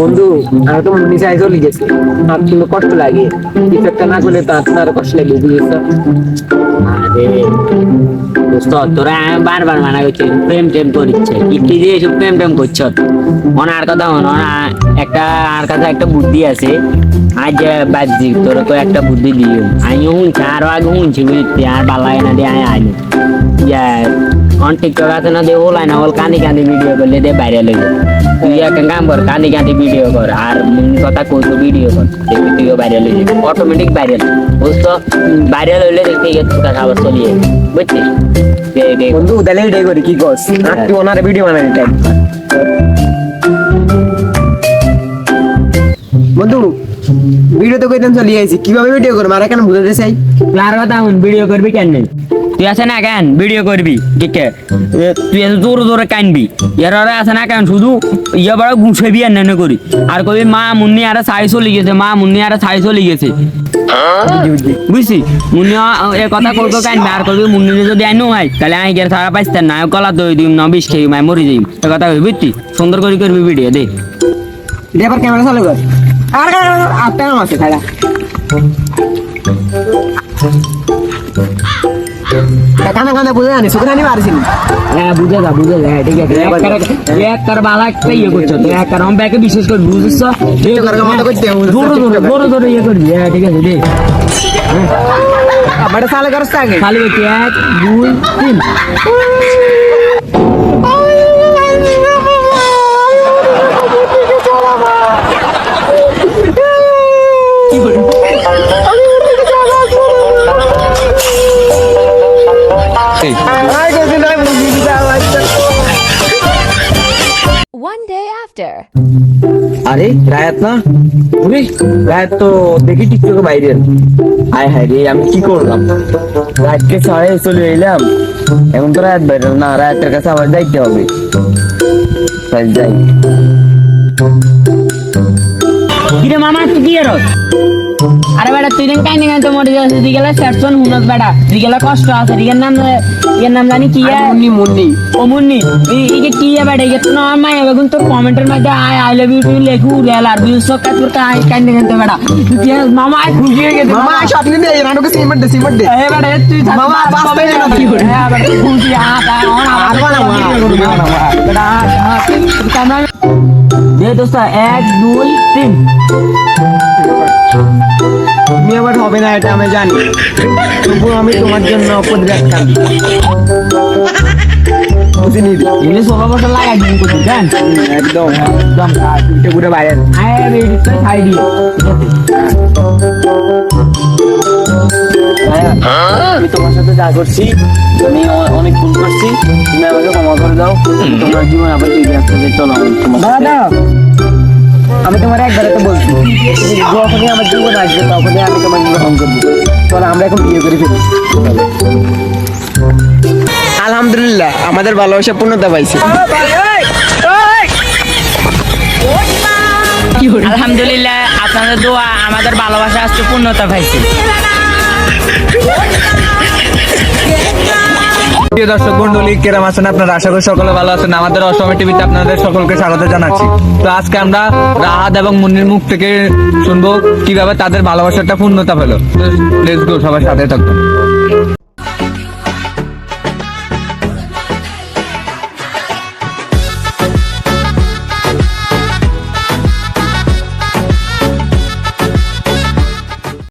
বন্ধু আমি তো নিচে কিন্তু কষ্ট লাগে? না করলে তো কষ্ট লাগে, বুঝেছ? আরে তোরা বারবার প্রেম এসব প্রেম করছ। একটা, আর কাছে একটা বুদ্ধি আছে। বাজি তোর তো একটা বুদ্ধি দিও। আমি শুনছি, আরও আগে শুনছি বুঝছি আর লাগে না দিয়ে আমি আইনি অন আছে না দিয়ে ওলাই না ওল কান্দি কান্দি ভিডিও করলে দিয়ে বাইরে লেগে তুই একটা কাম কর কান্দি কান্দি ভিডিও কর আর কথা কই তো ভিডিও কর দেখবি তুইও ভাইরাল হয়ে যাবি। অটোমেটিক ভাইরাল বুঝতো ভাইরাল লইলে দেখতে গিয়ে তোর আবার চলিয়ে বুঝছিস বন্ধু তাহলে এটাই করি কি কস আর তুই ওনার ভিডিও বানাই টাইম বন্ধু ভিডিও তো কইতেন চলে আইছি। কীভাবে ভিডিও করব? আর কেন বুঝাতে চাই। আর কথা শুন ভিডিও করবি কেন নেই তুই আছে না কেন? ভিডিও করবি আছে তুই এত জোরে জোরে কানবি। এর আরে আছে না কেন? শুধু ইয়ে বড় গুছাবি আর নেনে করি। আর কবি মা মুন্নি আরে ছাই চলে গেছে মা মুন্নি আরে ছাই চলে গেছে। বুঝছি? মুন্নি এ কথা কইতো কানবি আর কবি মুন্নি যদি আইনো হয় তাহলে আমি গেলে সারা পাইতেন না কলা দই দিম না বিষ খেয়ে মাই মরি যাইম। এ কথা কই বুঝছি? সুন্দর করে করবি ভিডিও দে। ক্যামেরা চালু কর। আর আটটা নাম আছে খাইলা কানা কানা বুঝে জানি সুখরানি মারছিল হ্যাঁ বুঝে যা বুঝে যা ঠিক আছে এক কার- কার বালা একটা ইয়ে করছ তো এক কার ব্যাকে বিশেষ করে বুঝছ টিকটকারের মতো করতে? জোরে জোরে জোরে জোরে ইয়ে ঠিক আবার চালু করছ খালি এক দুই তিন One day after. আরে রায়াত না? বুঝলি রায়াত তো দেখি টিকটকে বাইরে। আয় হায় রে আমি কি করলাম? রাতকে ছাড়ে চলে এলাম। এখন তো রাত বাইরে না রায়াতের কাছে আবার যাইতে হবে। তাই যাই। কিরে মামা তুই কি এরস আরে বেটা তুই কাইনে কাইনে তো মরে যাচ্ছে তুই গেলে সেটসন হুনস বেটা তুই গেলে কষ্ট আছে তুই নাম এর নাম জানি কি মুন্নি মুন্নি ও মুন্নি এই এই যে কি বেটা এই তো না মাই বেগুন তোর কমেন্টের মধ্যে আই আই লাভ ইউ তুই লেখু রেল আর বিউ সব কাজ তোর কাই কাইনে কাইনে বেটা তুই মামা আই খুশি হয়ে গেছে মামা শট নিয়ে দে নাটকে সিমেন্ট দে সিমেন্ট দে এ বেটা তুই মামা, বাস জানো গেল। কি করে। হ্যাঁ, বেটা, খুশি, হাত, আর বানা। বেটা, তুই ক্যামেরা- দে দোস্ত এক দুই তিন তুমি আবার হবে না এটা আমি জানি। তবু আমি তোমার জন্য প্রতিরাত কান্দি বুঝিনি এগুলি সোফা বসা লাগাই দিন করছি জান? একদম। একদম। উঠে ঘুরে বাইরে আয় দিও আমি তোমার সাথে যা করছি আমি অনেক ভুল করছি। তুমি আমাকে ক্ষমা করে দাও। তোমার জীবন আবার ফিরে আসতে চলো তোমার সাথে- আমি তোমার একবারে তো বলছি। যখনই আমার জীবন আসবে, তখনই আমি তোমার গ্রহণ করব। চলো, আমরা এখন বিয়ে করে ফেলি। আলহামদুলিল্লাহ, আমাদের ভালোবাসা পূর্ণতা পাইছে। আলহামদুলিল্লাহ, আপনাদের দোয়া, আমাদের ভালোবাসা আজকে পূর্ণতা পাইছে। প্রিয় দর্শক মন্ডলী, কেরাম আছেন আপনারা? আশা করি সকলে ভালো আছেন। আমাদের অসময় টিভিতে আপনাদের সকলকে স্বাগত জানাচ্ছি। তো আজকে আমরা রাহাত এবং মুন্নির মুখ থেকে শুনব কীভাবে তাদের ভালোবাসাটা পূর্ণতা পেল। লেটস গো সবার সাথে থাকব